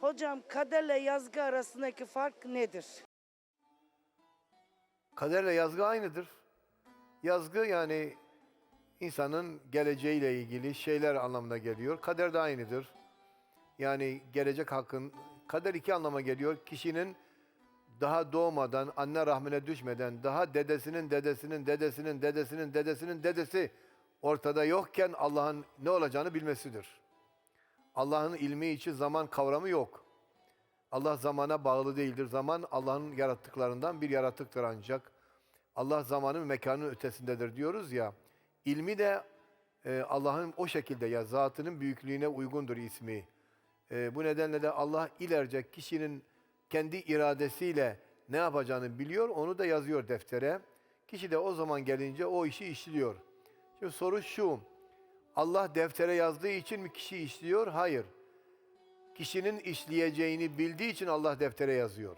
Hocam kaderle yazgı arasındaki fark nedir? Kaderle yazgı aynıdır. Yazgı yani insanın geleceğiyle ilgili şeyler anlamına geliyor. Kader de aynıdır. Yani gelecek hakkın kader iki anlama geliyor. Kişinin daha doğmadan, anne rahmine düşmeden, daha dedesinin dedesinin dedesinin dedesinin dedesinin dedesi ortada yokken Allah'ın ne olacağını bilmesidir. Allah'ın ilmi için zaman kavramı yok. Allah zamana bağlı değildir. Zaman Allah'ın yarattıklarından bir yaratıktır ancak. Allah zamanın mekanın ötesindedir diyoruz ya. İlmi de e, Allah'ın o şekilde ya zatının büyüklüğüne uygundur ismi. E, bu nedenle de Allah ilerce kişinin kendi iradesiyle ne yapacağını biliyor, onu da yazıyor deftere. Kişi de o zaman gelince o işi işliyor. Şimdi soru şu, Allah deftere yazdığı için mi kişi işliyor? Hayır. Kişinin işleyeceğini bildiği için Allah deftere yazıyor.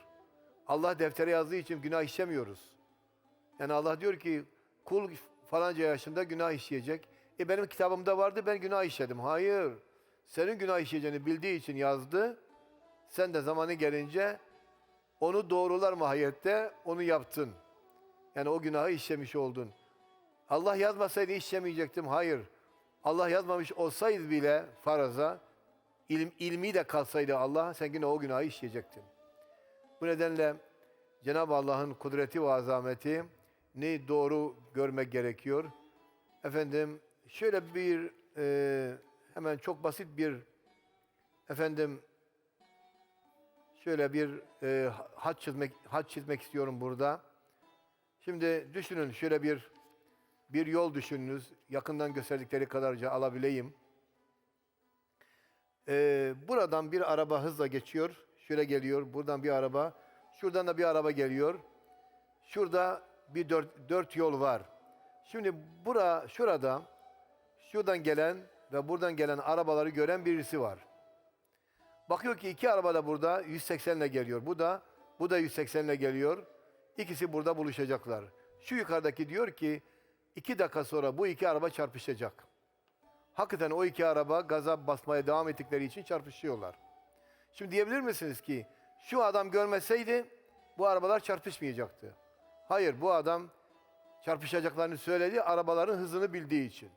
Allah deftere yazdığı için günah işlemiyoruz. Yani Allah diyor ki kul falanca yaşında günah işleyecek. E benim kitabımda vardı ben günah işledim. Hayır. Senin günah işleyeceğini bildiği için yazdı. Sen de zamanı gelince onu doğrular mahiyette onu yaptın. Yani o günahı işlemiş oldun. Allah yazmasaydı işlemeyecektim. Hayır. Allah yazmamış olsaydı bile faraza ilim, ilmi de kalsaydı Allah sen yine o günahı işleyecektin. Bu nedenle Cenab-ı Allah'ın kudreti ve azameti ne doğru görmek gerekiyor. Efendim şöyle bir e, hemen çok basit bir efendim şöyle bir e, hat çizmek hat çizmek istiyorum burada. Şimdi düşünün şöyle bir bir yol düşününüz. Yakından gösterdikleri kadarca alabileyim. Ee, buradan bir araba hızla geçiyor. Şöyle geliyor. Buradan bir araba. Şuradan da bir araba geliyor. Şurada bir dört, dört yol var. Şimdi bura, şurada şuradan gelen ve buradan gelen arabaları gören birisi var. Bakıyor ki iki araba da burada 180 ile geliyor. Bu da bu da 180 ile geliyor. İkisi burada buluşacaklar. Şu yukarıdaki diyor ki iki dakika sonra bu iki araba çarpışacak. Hakikaten o iki araba gaza basmaya devam ettikleri için çarpışıyorlar. Şimdi diyebilir misiniz ki şu adam görmeseydi bu arabalar çarpışmayacaktı. Hayır bu adam çarpışacaklarını söyledi arabaların hızını bildiği için.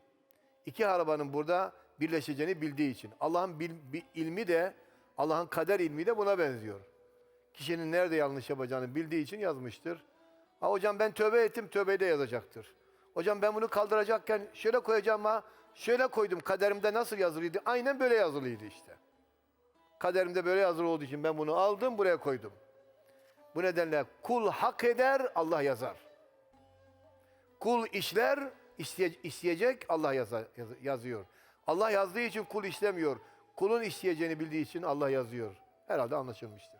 İki arabanın burada birleşeceğini bildiği için. Allah'ın ilmi de Allah'ın kader ilmi de buna benziyor. Kişinin nerede yanlış yapacağını bildiği için yazmıştır. Ha hocam ben tövbe ettim, tövbeyi de yazacaktır. Hocam ben bunu kaldıracakken şöyle koyacağım ha, şöyle koydum. Kaderimde nasıl yazılıydı? Aynen böyle yazılıydı işte. Kaderimde böyle yazılı olduğu için ben bunu aldım, buraya koydum. Bu nedenle kul hak eder, Allah yazar. Kul işler, isteye- isteyecek, Allah yazar, yaz- yazıyor. Allah yazdığı için kul işlemiyor. Kulun isteyeceğini bildiği için Allah yazıyor. Herhalde anlaşılmıştır.